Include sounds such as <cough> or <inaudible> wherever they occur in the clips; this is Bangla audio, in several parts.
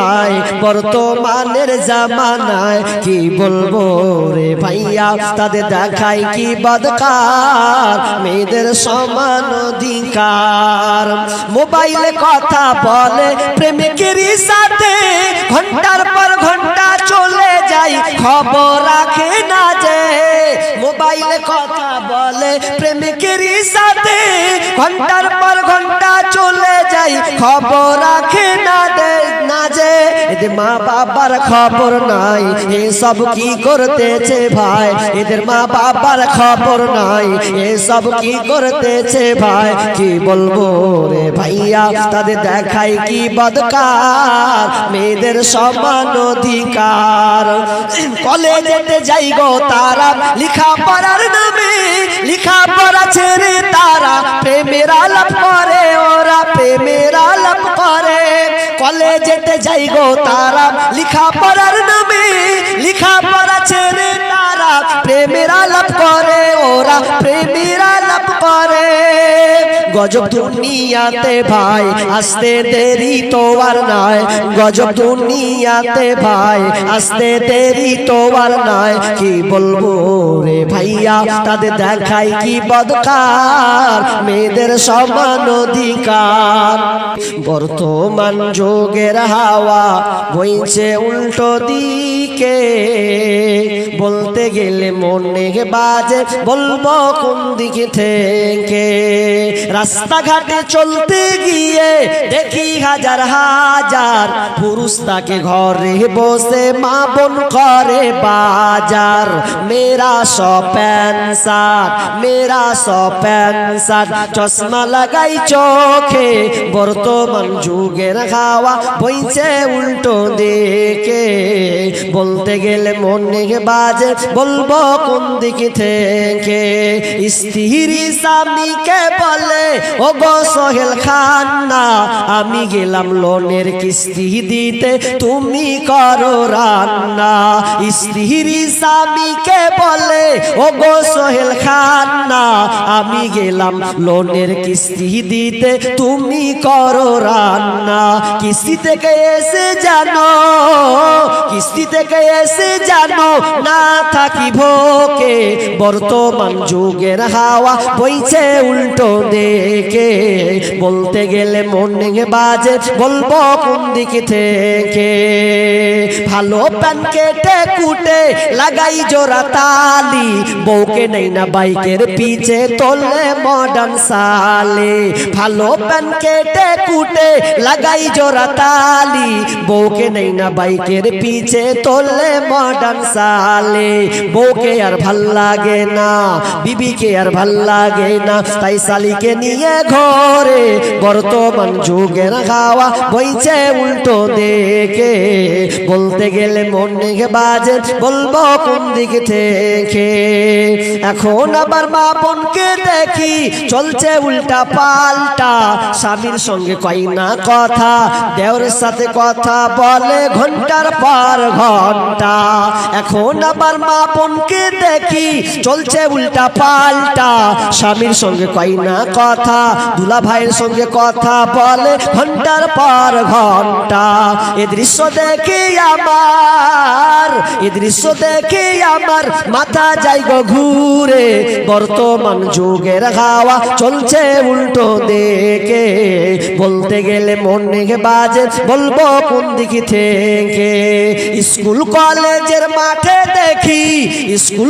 নাই, বর্তমানের জামানায় কি বলব রে ভাইয়া? তাদের দেখায় কি বদকার? মেয়েদের সমান অধিকার। মোবাইলে কথা বলে প্রেমিকেরই সাথে ঘণ্টার পর ঘণ্টা চলে যাই খবর রাখে না যে মোবাইলে কথা বলে প্রেমিকেরই সাথে ঘণ্টার পর ঘণ্টা চলে যাই খবর রাখে না দে না যে এদের মা বাবার খবর নাই। এসব কি করতেছে ভাই? এদের মা বাবার খবর নাই। এসব কি করতেছে ভাই? কি বলব রে ভাইয়া, তাদের দেখাই কি বদকার? মেয়েদের সমান অধিকার। কলেজেতে যাই গো তারা লিখা পড়ার নামে লিখা পড়া ছেড়ে তারা। প্রেমের আলাপ করে ওরা, প্রেমের আলাপ করে। কলেজেতে যাই গো তারা। লিখা পড়ার নামে লিখা পড়া ছেড়ে তারা। প্রেমের আলাপ করে ওরা, প্রেমের আলাপ করে। গজব দুনিয়াতে ভাই আসতে দেরি তো আর নাই। গজব দুনিয়াতে ভাই আসতে দেরি তো আর নাই। কি বলব রে ভাইয়া তাদের দেখাই কি বদকার? মেয়েদের সমান অধিকার। বর্তমান যুগের হাওয়া বইছে উল্টো দিকে। বলতে গেলে মনে বাজে বলব কোন দিকে থেকে? রাস্তাঘাটে চলতে গিয়ে দেখি হাজার হাজার পুরুষ তাকে ঘরে বসে মা বোন করে বাজার। মেরা সো প্যান্সার মেরা সো প্যান্সার চশমা লাগাই চোখে, বর্তমান যুগের হাওয়া বইছে উল্টো দেখে বলতে গেলে মনে বাজে, বলব কোন দিকে থেকে? স্ত্রী স্বামীকে বলে ও সোহেল খান না আমি গেলাম লোনের কিস্তি দিতে, তুমি করো রান্না। স্ত্রী স্বামীকে বলে ও সোহেল খান না আমি গেলাম লোনের কিস্তি দিতে, তুমি করো রান্না। কিস্তি থেকে এসে জানো, কিস্তি থেকে এসে জানো, না থাকি ভোকে। বর্তমান যুগের হাওয়া বইছে উল্টো দেখে বলতে গেলে মনে বাজে, বলব কোন দিক থেকে? ভালো প্যান কেটে কুটে লাগাই জোড়া তালি, বউকে নেই না বাইকের পিছে তোলে মডার্ন সালে ভালো প্যান কেটে কুটে লাগাই জোড়া তালি, বউকে নেই না বাইকের পিছে তোলে মডার্ন সালে বউকে আর ভালো লাগে না, বিবিকে আর ভালো লাগে না, তাই শালিকে নিয়ে ঘরে, বর্তমান যুগের খাওয়া বইছে উল্টো দেখে বলতে গেলে মনে বাজে, বলব কোন দিক থেকে? এখন আবার মা বোনকে দেখি, চলছে উল্টা পাল্টা। স্বামীর সঙ্গে কই না কথা দেওর সাথে কথা বলে ঘণ্টার পর ঘণ্টা। এখন আবার মা বোনকে দেখি, চলছে উল্টা পাল্টা। স্বামীর সঙ্গে কই না কথা দুলা ভাইয়ের সঙ্গে কথা বলে ঘণ্টার পর ঘণ্টা। এ দৃশ্য দেখে আমার, এ দৃশ্য দেখে আমার, মাথা যাই গো ঘুরে। বর্তমান যুগের হাওয়া চলছে উল্টো দেখে বলতে গেলে মনে বাজে, বলব কোন দিকে থেকে? স্কুল কলেজের মাঠে দেখি, স্কুল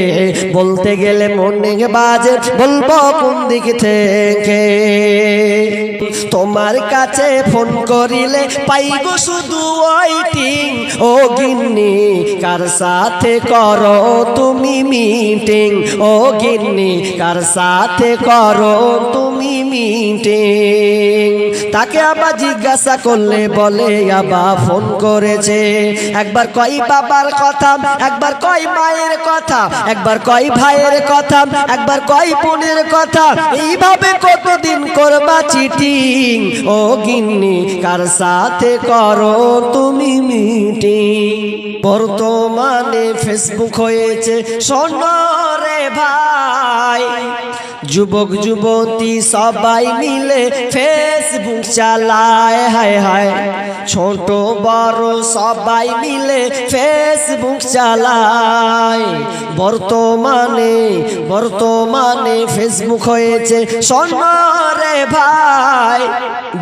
বলতে গেলে মনে বাজে, বলব কোন দিক থেকে? তোমার কাছে ফোন করিলে পাইব শুধু ওয়াইটিং ও গিন্নি, কার সাথে করো তুমি মিটিং ও গিন্নি, কার সাথে করো তুমি মিটিং তাকে আবার জিজ্ঞাসা করলে বলে আবার ফোন করেছে। একবার কই বাবার কথা, একবার কই মায়ের কথা, একবার কই ভাইয়ের কথা, একবার কই বোনের কথা। এইভাবে কতদিন করবা চিটিং? ও গিন্নি, কার সাথে করো তুমি মিটিং? বর্তমানে ফেসবুক হয়েছে সোনরে ভাই। যুবক, যুবতী সবাই মিলে ফেসবুক চালায়। হায় হায়, ছোট, বড় সবাই মিলে ফেসবুক চালায়। বর্তমানে বর্তমানে ফেসবুক হয়েছে সোনরে ভাই।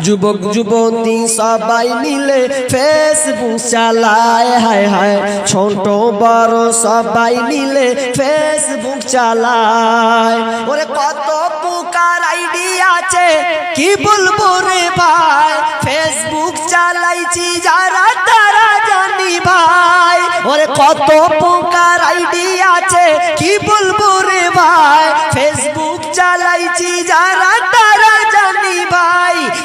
যুবক, যুবতী সবাই মিলে ফেসবুক চালায়। হায় হায়, ছোট, বড় সবাই মিলে ফেসবুক চালায়। ওরে কত পুকার আইডি আছে? কি বলব রে ভাই? ফেসবুক চালাইছি যারা, তারা জানি ভাই। ওরে কত পোকার আইডি আছে? কি বলব রে ভাই? ফেসবুক চালাইছি যারা, তারা জানি ভাই।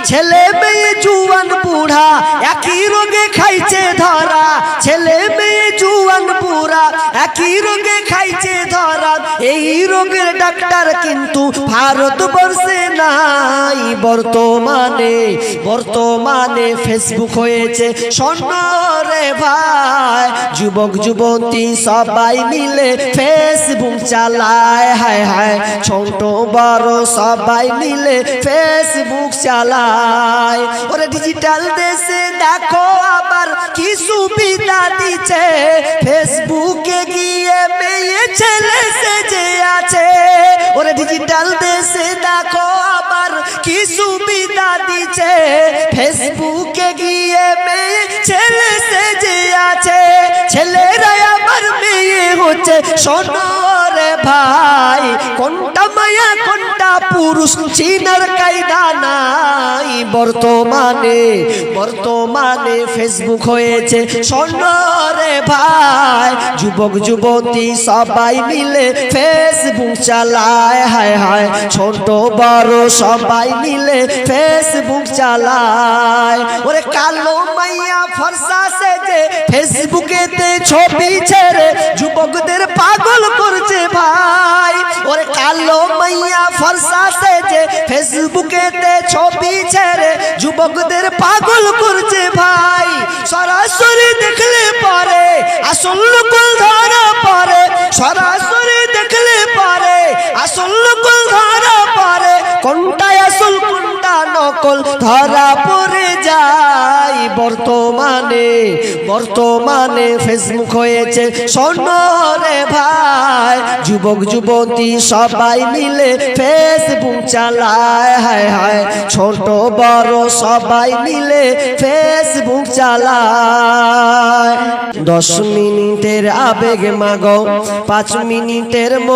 ছেলে মেয়ে জুয়ান বুড়া, একই রোগে খাইছে ধরা। ছেলে মেয়ে জুয়ান বুড়া, একই রোগে খাইছে ধরা। এই রোগের ডাক্তার কিন্তু ভারতবর্ষে নাই, বর্তমানে বর্তমানে ফেসবুক হয়েছে। স্বর্ণরে ভাই, যুবক, যুবতী সবাই মিলে ফেসবুক চালায়। হায় হায়, ছোট, বড় সবাই মিলে ফেসবুক চালায়। ওরে ডিজিটাল দেশে দেখো আবার কি সুবিধা দিচ্ছে। ফেসবুকে গিয়ে মেয়ে ছেলে সেজে আছে। ওরে ডিজিটাল দেশে দেখো আবার কি সুবিধা দিচ্ছে। ফেসবুকে গিয়ে মেয়ে ছেলে সেজে আছে। ছেলেরা আমার মেয়ে হচ্ছে। রে ভাই, কোনটা মায়া, কোনটা পুরুষ? চিনার কায়দা নাই বর্তমানে। বর্তমানে ফেসবুক হয়েছে। রে ভাই, যুবক, যুবতী সবাই মিলে ফেসবুক চালায়। হায় হায়, ছোট, বড় সবাই মিলে ফেসবুক চালায়। ওরে কালো মাইয়া ফর্সা সেজে ফেসবুকেতে ছবি ছেড়ে ফেসবুকেতে ছবি ছেড়ে যুবকদের পাগল করছে ভাই। সরাসরি দেখলে পারে, আসল নকল ধরা পারে। সরাসরি দেখলে পারে, আসল নকল ধরা পারে। কোনটা আসল, কোনটা নকল ধরা পড়ে বর্তমানে বর্তমানে ফেসবুক হয়েছে। রে ভাই, যুবক, যুবতী সবাই মিলে ফেসবুক চালায়। হায় হায়, ছোট, বড় সবাই মিলে ফেসবুক চালায়। দশ মিনিটের আবেগ মাগ, পাঁচ মিনিটের মন।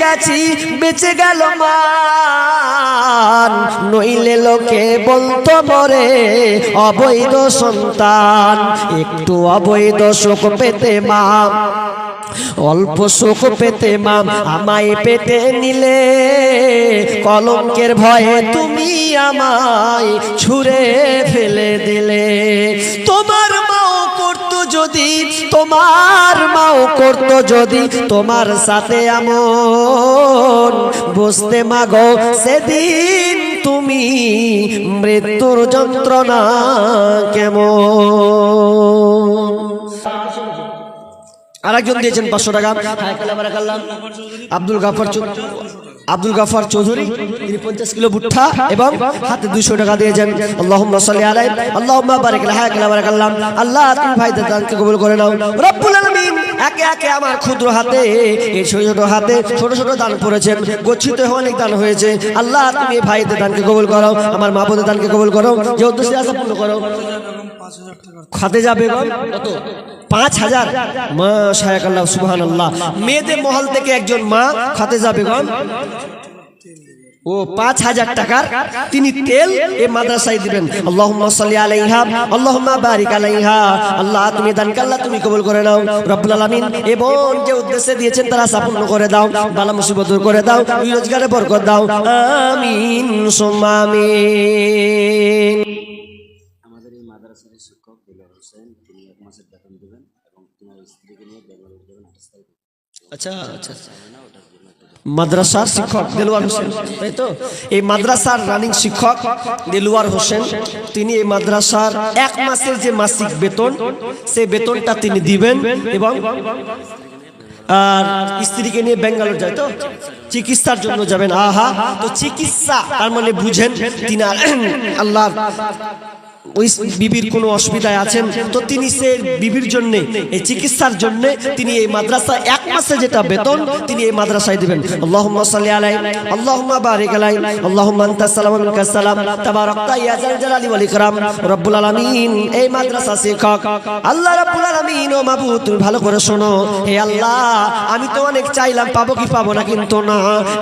গেছি বেঁচে গেল মান। নইলে লোকে বলতো মরে অবৈধ সন্তান, একটু অবৈধ সুখ পেতে মা। অল্প সুখ পেতে মাম আমায় পেতে নিলে। কলঙ্কের ভয়ে তুমি আমায় ছুঁড়ে ফেলে দিলে। তোমার যদি তোমার মাও করতো যদি তোমার সাথে এমন বসতে মাগো সেদিন তুমি মৃত্যুর যন্ত্রণা কেমন? আরেকজন দিয়েছেন পাঁচশো টাকা। আব্দুল গাফার আব্দুল গাফার চৌধুরী, তিনি পঞ্চাশ কিলো ভুট্টা এবং হাতে দুইশো টাকা দিয়েছেন। আল্লাহ সাল্লি আলাই আল্লাহ বারিক লাহা কালা বারাকাল্লাম আল্লাহ তুমি ভাই দাদাকে কবুল করে নাও। একে একে আমার ক্ষুদ্র হাতে, এই ছোট ছোট হাতে ছোট ছোট দান করেছেন। গচ্ছিত অনেক দান হয়েছে। আল্লাহ, তুমি ভাইদের দানকে কবুল করো, আমার মা বোনের দানকে কবুল করো। যে উদ্দেশ্যে আশা পূর্ণ করো। খাতে যাবে কত? পাঁচ হাজার। মা শায়াক আল্লাহ সুবহান আল্লাহ মেয়েদের মহল থেকে একজন মা খাতে যাবে ও পাঁচ হাজার টাকার তিনি তেল এ মাদ্রাসায় দিবেন। আল্লাহুম্মা সাল্লি আলাইহা আল্লাহুম্মা বারিক আলাইহা। আল্লাহ তুমি দানকে আল্লাহ তুমি কবুল করে নাও। রব্বুল আলামিন এবং যে উদ্দেশ্যে দিয়েছেন তারা সাপূর্ণ করে দাও বালা মুসিবত দূর করে দাও রোজগারে বরকত দাও। আমিন সুম্মা আমিন। আমাদের এই মাদ্রাসার শিক্ষক দিলার হোসেন তিনি এক মাসের বেতন দেবেন এবং তোমার স্ত্রীকে নিয়ে বেঙ্গালুরু দেবেন আঠাশ আচ্ছা। আচ্ছা। মাদ্রাসার শিক্ষক দেলোয়ার হোসেন। তাই তো? এই মাদ্রাসার রানিং শিক্ষক দেলোয়ার হোসেন, তিনি এই মাদ্রাসার এক মাসের যে মাসিক বেতন, সেই বেতনটা তিনি দিবেন এবং, আর স্ত্রীকে নিয়ে বেঙ্গালোর যায়, তো? চিকিৎসার জন্য যাবেন। আহা, তো চিকিৎসা, তার মানে বুঝেন, তিনি আল্লাহ ওই বিবির কোনো অসুবিধায় আছেন, তো তিনি সে বিবির জন্য, এই চিকিৎসার জন্য তিনি এই মাদ্রাসা এক মাসে যেটা বেতন, তিনি এই মাদ্রাসায় দিবেন। মাদ্রাসা ভালো করে শোনো। হে আল্লাহ, আমি তো অনেক চাইলাম, পাবো কি পাবো না কিন্তু না।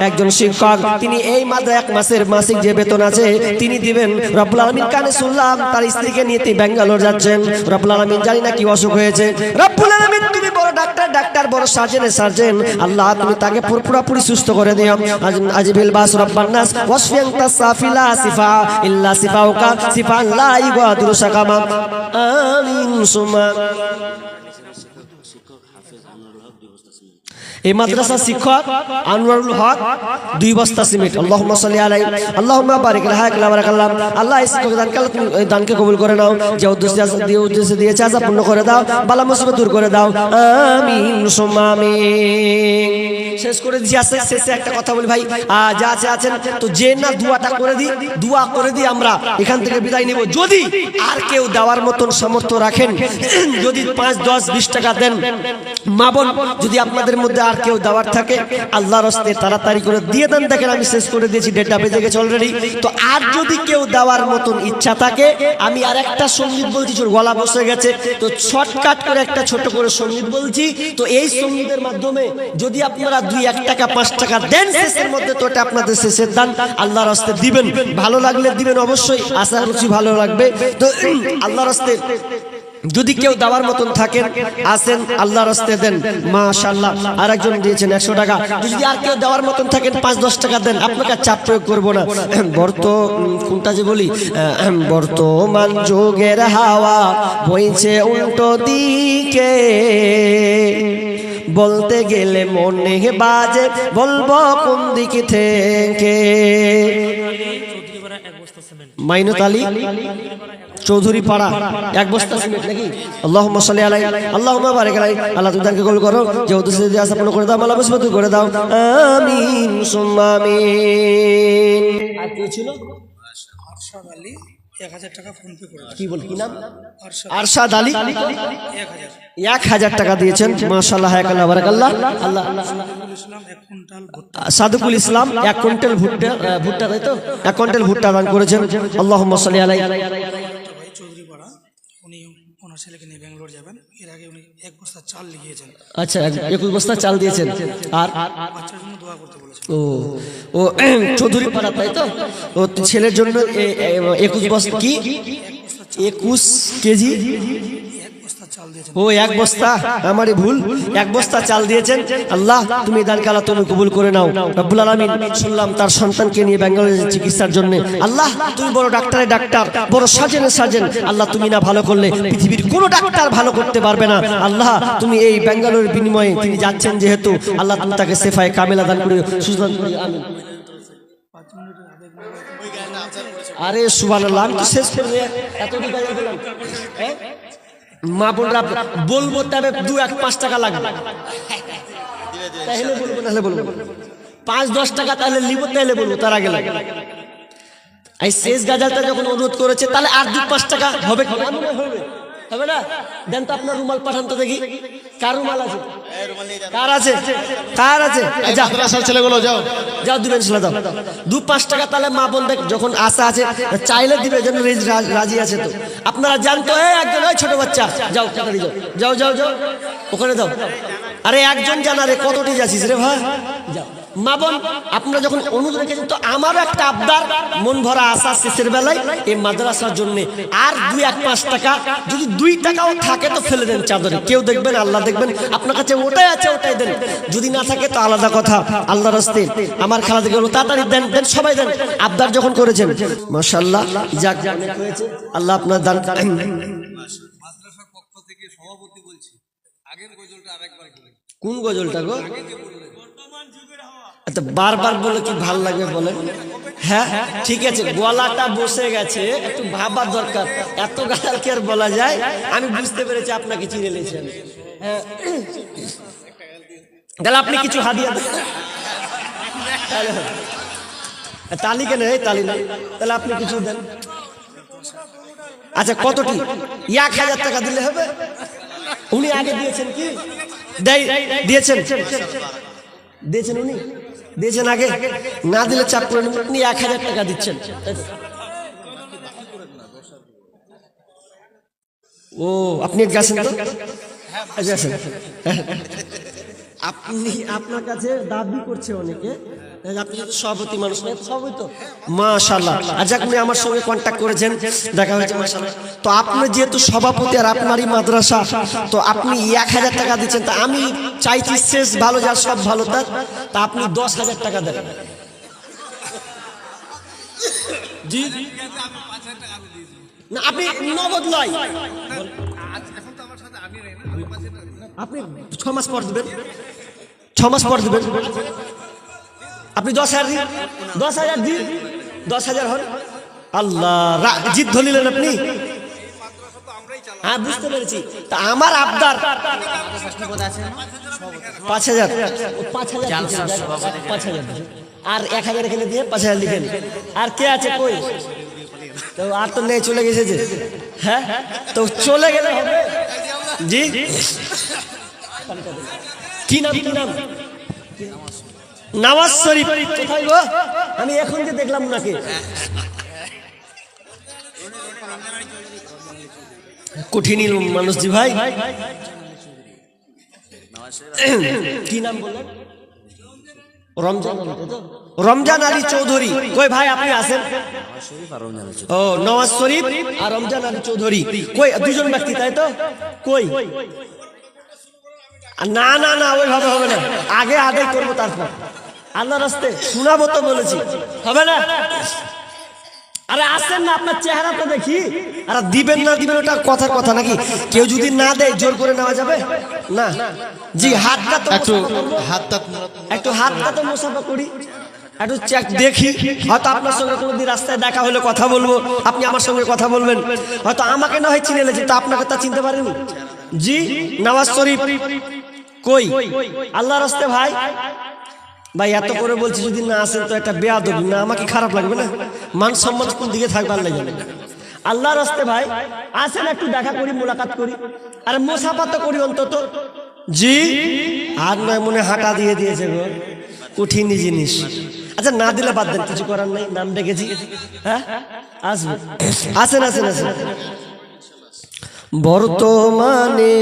একজন শিক্ষক, তিনি এই মাদ্রা এক মাসের মাসিক যে বেতন আছে, তিনি দিবেন। রব্বুল আলামিন কানে শুনলাম তার স্ত্রীকে নিয়ে তিনি ব্যাঙ্গালোর যাচ্ছেন। রব্বুল আলামিন জানি না কি অসুখ হয়েছে। রব্বুল আলামিন, তুমি বড় ডাক্তার ডাক্তার, বড় সার্জেন সার্জেন। আল্লাহ, তুমি তাকে পুরো- পুরোপুরি সুস্থ করে দিও। আজ আজিবিল বাস রব্বান নাস। ওয়াসফিয়ান তাসাফিলা সিফা, ইল্লা সিফাউকা সিফা লা ইগাদুরু সাকামা আমিন সুমা। এই মাদ্রাসা শিক্ষক আনোয়ারুল হক, দুই বস্তা সিমেন্ট। আল্লাহুম্মা সাল্লি আলাই আল্লাহুম্মা বারিক লাহা কালা বারাকাল্লাহ আল্লাহ। এই শিক্ষক দানকে আল্লাহ কবুল করে নাও। যে উদ্দেশ্যে আছে- যে উদ্দেশ্যে দিয়েছে, আজা পূর্ণ করে দাও। বালা মুসিবত দূর করে দাও। আমিন শেষ করে দিছি আছে শেষে একটা কথা বলি ভাই। যা আছে আছেন তো যে না দুয়াটা করে দিই, দুয়া করে দিই আমরা, এখান থেকে বিদায় নিব। যদি আর কেউ দেওয়ার মতন সামর্থ্য রাখেন, যদি পাঁচ, দশ, বিশ টাকা দেন, মা যদি আপনাদের মধ্যে আর কেউ দেওয়ার থাকে, আল্লাহর হস্তে তাড়াতাড়ি করে দিয়ে দেন। দেখেন আমি শেষ করে দিয়েছি ডেটা বেজে গেছে অলরেডি তো আর যদি কেউ দেওয়ার মতন ইচ্ছা থাকে, আমি আর একটা সংগীত বলছি গলা বসে গেছে। তো শর্টকাট করে একটা ছোট করে সংগীত বলছি। তো এই সঙ্গীতের মাধ্যমে যদি আপনারা দুই, এক টাকা, পাঁচ টাকা দেন শেষের মধ্যে, তো এটা আপনাদের শেষের দান। আল্লাহর হস্তে দিবেন। ভালো লাগলে দিবেন অবশ্যই, আশা করছি ভালো লাগবে। তো আল্লাহর হস্তে যদি কেউ দেওয়ার মতন থাকেন, আসেন, আল্লাহর রাস্তে দেন। মাশাল্লাহ আর একজন দিয়েছেন একশো টাকা। যদি আর কেউ দেওয়ার মতন থাকেন, পাঁচ, দশ টাকা দেন। আপনাকে চাপ প্রয়োগ করব না। বর্ত কোনটা যে বলি? বর্তমান যোগের হাওয়া বইছে উল্টো দিকে। বলতে গেলে মনে বাজে, বলব কোন দিক থেকে? মাইনত আলী? চৌধুরী পাড়া এক বস্তা সিমেন্ট নাকি? আল্লাহুম্মা সাল্লি আলাই আল্লাহুম্মা বারিক আলাই আল্লাহ তুমি দানকে কবুল করো। যে উদ্দেশ্যে দিয়ে আশা পূর্ণ করে দাও মালা বসবত করে দাও। আমিন সুম্মা আর কি ছিল? আরশাদ আলী এক হাজার টাকা ফোনপে করে কি বল কি নাম? আরশাদ আরশাদ আলী? এক হাজার। টাকা দিয়েছেন। আল্লাহ সাদুকুল ইসলাম এক কুইন্টাল ভুট্টা। ভুট্টা তাই তো? এক কুইন্টাল ভুট্টা দান করেছেন। আল্লাহুম্মা সাল্লি আলাই একটা ভাই চৌধুরী পাড়া উনি ওনার ছেলেকে নিয়ে ব্যাঙ্গালোর যাবেন। এর আগে উনি এক বস্তা চাল লিখিয়েছেন। আচ্ছা একুশ বস্তা চাল দিয়েছেন। আর? বাচ্চার জন্য দোয়া করতে বলেছেন। ও ও <clears throat> চৌধুরী পাড়া তাই তো? ও ছেলের জন্য একুশ বস্তা কি? একুশ কেজি? ও এক বস্তা আমারই ভুল। এক বস্তা চাল দিয়েছেন। আল্লাহ তুমি দান কালা তুমি কবুল করে নাও। রব্বুল আলামিন শুনলাম তার সন্তানকে নিয়ে ব্যাঙ্গালোরে চিকিৎসার জন্য। আল্লাহ তুমি বড় ডাক্তারের ডাক্তার বড় সাজেনে সাজেন আল্লাহ তুমি না ভালো করলে পৃথিবীর কোনো ডাক্তার ভালো করতে পারবে না। আল্লাহ তুমি এই ব্যাঙ্গালোরের বিনিময়ে তিনি যাচ্ছেন যেহেতু আল্লাহ তুমি তাকে সেফায় কামেলা দান করে করে আবেগ। আরে সুবহানাল্লাহ আমি তো শেষ করবে এত? মা বোনরা বলব তবে দু এক পাঁচ টাকা লাগবে। তাহলে বলব তাহলে বলব। পাঁচ, দশ টাকা তাহলে নিব, তাহলে বলব, তার আগে লাগে এই শেষ গাজালটা যখন অনুরোধ করেছে, তাহলে আর দু পাঁচ টাকা হবে হবে না? দেন তো আপনার রুমাল পাঠান তো দেখি। কার রুমাল আছে? কার আছে? কার আছে? যা। মাদ্রাসার ছেলেগুলো যাও। যাও দিবেন ছেলে দাও। দু পাঁচ টাকা তাহলে মা বোন দেখ যখন আশা আছে চাইলে দিবে যেন রাজি আছে তো। আপনারা জানতো একজন ওই ছোট বাচ্চা। যাও যাও। যাও যাও যাও। ওখানে দাও। আরে একজন জানা রে কতটি যাচ্ছিস রে ভাই? মা বোন আপনারা যখন অনুরোধ রেখেছেন তো আমারও একটা আবদার মন ভরা আশা শেষের বেলায় এই মাদ্রাসার জন্য। আর দুই এক পাঁচ টাকা যদি দুই টাকাও থাকে তো ফেলে দেন চাদরে। কেউ দেখবেন আল্লাহ দেখবেন আপনার কাছে ওটাই আছে ওটাই দেন। যদি না থাকে তো আলাদা কথা আল্লাহ রাস্তে আমার খেলা বলব, তাড়াতাড়ি দেন দেন সবাই দেন। আবদার যখন করেছেন মাশাল্লাহ যাক যাক হয়েছে। আল্লাহ আপনার দান মাদ্রাসার পক্ষ থেকে সভাপতি বলছি আগের গজলটা আরেকবার বলে কোন গজলটা গো? আচ্ছা বারবার বলে কি ভালো লাগবে বলেন হ্যাঁ ঠিক আছে, গলাটা বসে গেছে, একটু ভাবার দরকার। এত গাল কি আর বলা যায়? আমি বুঝতে পেরেছি, আপনাকে চিনে নিয়েছেন হ্যাঁ। তাহলে আপনি কিছু হাদিয়া দেন। তালি কেন? এই তালি না। তাহলে আপনি কিছু দেন। আচ্ছা কতটি? এক হাজার টাকা দিলে হবে? উনি আগে দিয়েছেন কি? দেয় দিয়েছেন। দিয়েছেন উনি? দিয়েছেন আগে? না দিলে চাপ করে উনি এক হাজার টাকা দিচ্ছেন। ও, আপনি গেছেন আচ্ছা। আপনি আপনার কাছে দাবি করছে অনেকে। আপনি সভাপতি মানুষ মাশাল্লাহ আপনি আমার সঙ্গে কন্ট্যাক্ট করেছেন, দেখা তো আপনি যেহেতু সভাপতি আর আপনারই মাদ্রাসা, তো আপনি এক হাজার টাকা দিচ্ছেন, তা আমি চাইছি শেষ ভালো যার সব ভালো তার তা আপনি দশ হাজার টাকা দেন। না, আপনি নগদ আপনি ছ মাস পর দেবেন। ছ মাস পর দেবেন। আপনি দশ হাজার দশ হাজার দিন দশ হাজার হন। আল্লাহ জিদ ধরিলেন আপনি। হ্যাঁ বুঝতে পেরেছি। তা আমার আবদার পাঁচ হাজার। পাঁচ হাজার দিচ্ছেন, পাঁচ হাজার। আর এক হাজার এখানে দিয়ে পাঁচ হাজার লিখেন আর কে আছে কই? তো আর তো নেই চলে গেছে যে। হ্যাঁ? তো চলে গেলে হবে। জি? কি নাম কি নাম? নওয়াজ শরীফ। কোথায় গো? আমি এখন যে দেখলাম নাকি। কঠিনই মানুষ জি ভাই। কি নাম বললেন? রমজান। আলী, রমজান আলী চৌধুরী। কই ভাই আপনি আছেন? ও নওয়াজ শরীফ আর রমজান আলী চৌধুরী। কই দুজন ব্যক্তি তাই তো? কই? না না না ওইভাবে হবে না। আগে আদায় করব তারপর। আল্লাহ রাস্তে শোনাবো তো বলেছি। হবে না? আরে আসেন না আপনার চেহারা তো দেখি। আর দিবেন না দিবেন ওটা কথার কথা নাকি? কেউ যদি না দেয় জোর করে নেওয়া যাবে? না। জি হাতটা তো একটু। হাতটা একটু হাতটা তো মুসাফা করি। একটু চেক দেখি। হয়তো আপনার সঙ্গে কোনোদিন রাস্তায় দেখা হলে কথা বলব। আপনি আমার সঙ্গে কথা বলবেন। হয়তো আমাকে না হয় চিনে লেছে তা আপনাকে তা চিনতে পারেনি। জি নওয়াজ শরীফ কই? আল্লাহ রাস্তে ভাই। ভাই এত করে বলছি যদি না আসেন তো একটা বেয়া দেবি না আমাকে খারাপ লাগবে না। মান সম্মান কোন দিকে থাকবে আল্লাহ জানে আল্লাহ রাস্তে ভাই আসেন একটু দেখা করি মোলাকাত করি। আর মোসাফা তো করি অন্তত। জি? আর নয় মনে হাঁটা দিয়ে দিয়েছে গো। কঠিনই জিনিস। আচ্ছা না দিলে বাদ দেন কিছু করার নাই নাম ডেকেছি। হ্যাঁ? আসব। আসেন আসেন আসেন। বর্তমানে